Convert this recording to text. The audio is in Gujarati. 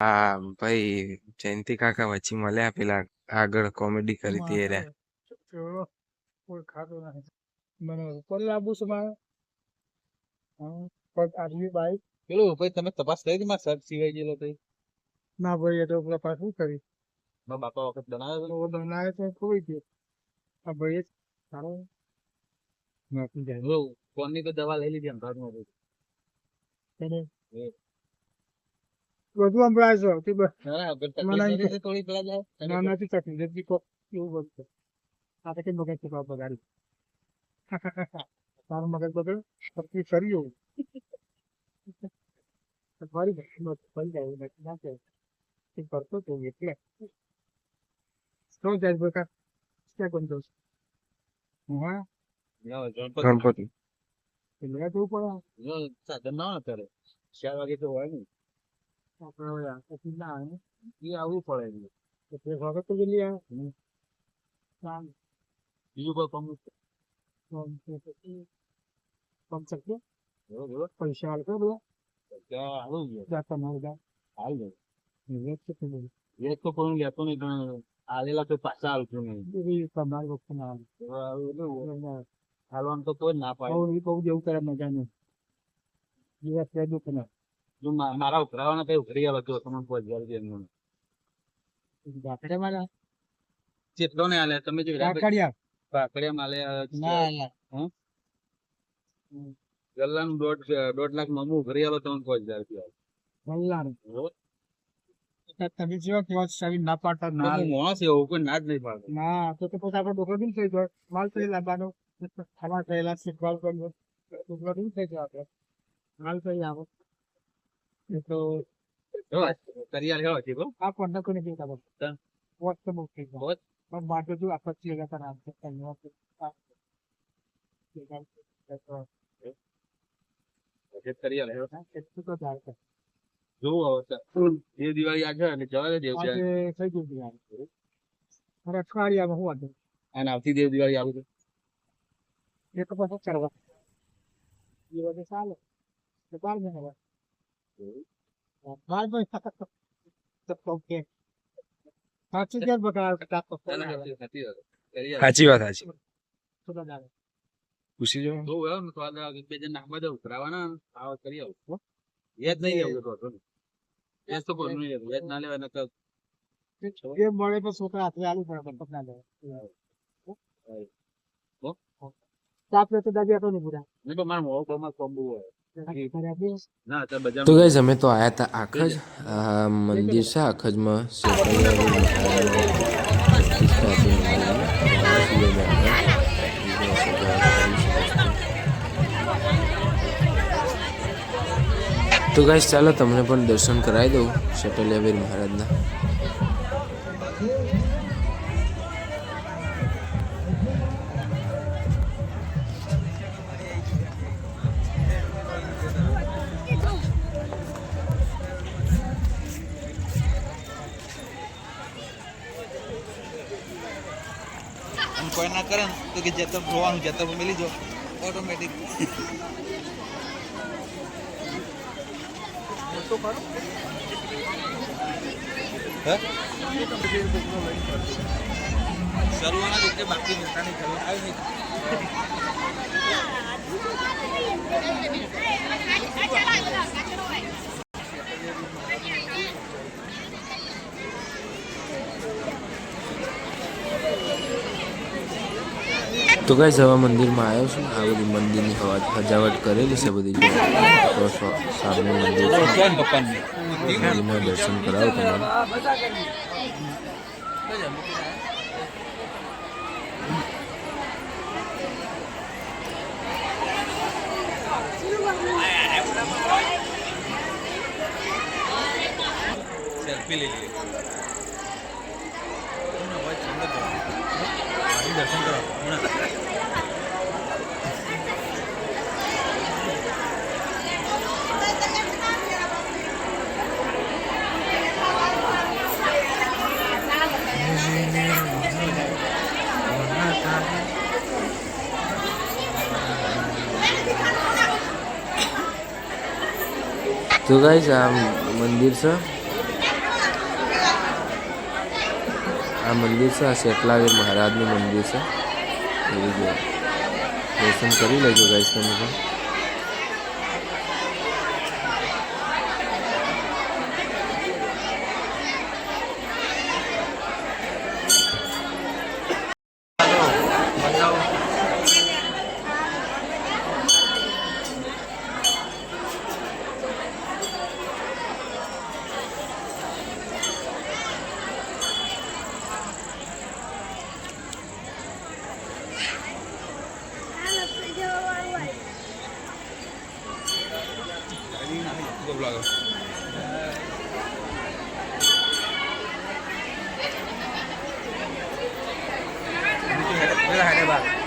હા ભાઈ જયંતિ કાકા વચ્ચે મળ્યા પેલા આગળ કોમેડી કરી હતી એરે. કોઈ ખાતો નથી. મને ઉપર લાવવું છે મારે. પગ આદમી બાઈક. પેલો ભાઈ તમે તપાસ કરી મારા શર્ટ સિવાય ગયેલો તો ના ભાઈ એ તો પેલા પાસે શું કરી? મારા બાપા વખત દણાયો તો દણાયો તો ખોઈ ગયો આ ભાઈ સારો. નાખી જાય ફોનની તો દવા લઈ લીધી અમદાવાદમાં હતી. બધું સંભળાય છે તે બસ. ના ના તો થોડી પેલા જાય. ના નથી તકલીફ નથી કો એવું બધું આ તો કઈ મગજ ચૂકવા બગાડી. તારું મગજ બગડ્યું તકલીફ કરી એવું ફરી જાય ફરી જાય એવું નથી ના. એ કરતો તો એટલે. શું જાય બકા? ક્યાં કોણ જવું હા ગણપતિ. ગણપતિ. લેવા જવું પડે. જો સાધન ના કરે ચાર વાગે તો હોય ને. એ આવવું પડે એટલે. તો વખત તો આવે બીજું કોઈ કમ તો શકીએ પૈસા હાલતો બધા ત્યાં આવું ગયો એ છે કે એક તો કોઈ લેતો નહીં પણ આલેલા તો પાછા આવતું નહીં તમારી વખત ના આવે આવું હાલવાનું તો કોઈ ના પાડે બહુ જેવું કરે મજા નહીં દિવસ ના જો મારા ઉઘરાવાના કઈ ઉઘરી આવે તો કોઈ જલ્દી એમનું ભાખડે મારા ચેટલો ને આલે તમે જો ભાખડિયા ભાખડિયા માલે ના ના ગલ્લાનું દોઢ દોઢ લાખ મમું ઉઘરી આવે કોઈ જલ્દી આવે વલ્લાનું તમે જેવા કેવા સાવી ના પાડતા ના માણસ એવું કોઈ ના જ નહીં પાડતો ના તો તો પછી આપણે ડોકરો બી થઈ ગયો? માલ થઈ લાવવાનો. ખાવા થયેલા શીખવાડ કરવો ડોકરો બી થઈ ગયો આપણે? માલ થઈ આવો જો? આ કોણ કોને બસ. ચાલ. વોટ તો જાય વોટ? પણ માટે જો આપત્તિ લગા છે જે. તો છે હવે. દિવાળી આ છે એટલે જવા દે દેવ છે. આજે થઈ ગયું યાર અરે અઠવાડિયામાં હું અને આવતી દેવ દિવાળી આવું છે. એ તો પછી કરવા. એ બધું ચાલે. બાર મહિના સાચું ના, ના, વાત. સાચી પૂછી જો જોવું હવે ને તો આ બે જણ નાખવા દે ઉતરાવાના આવો કરી આવું? યાદ નહીં આવું તો ને. યાદ તો કોઈ નહીં. યાદ ના લેવાય નકર જે મળે તો છોકરા હાથે આલુ પડે પણ પકડા લે હો? ચાપ લે તો દાદી આટો નહીં પૂરા નહીં પણ મારા મોં પર કોમ્બો હોય. ના તો ગઈ અમે તો આયા હતા આખજ મંદિર છે આખજમાં. તો ગાઈસ ચાલો તમને પણ દર્શન કરાવી દઉં શટલિયાવીર મહારાજના. અને કોઈ ના કરે ને તો કે જતર જોવાનું જતર મેલી જો ઓટોમેટિક શરૂઆત રીતે બાકી મિત્રાની જરૂર આવી નહીં તો કઈ સવા મંદિરમાં આવ્યો છું. આ બધી મંદિરની સજાવટ કરેલી છે બધી તો સામે મંદિર દર્શન કરાવો તમારે. સેલ્ફી લઈ લઈએ. દર્શન કરો તો ગાઈસ આ મંદિર છે આ મંદિર છે આ શેટલાવીર મહારાજનું મંદિર છે. દર્શન કરી લેજો ગાઈસ તમે પણ. એવું લાગે પેલા હાડે બાર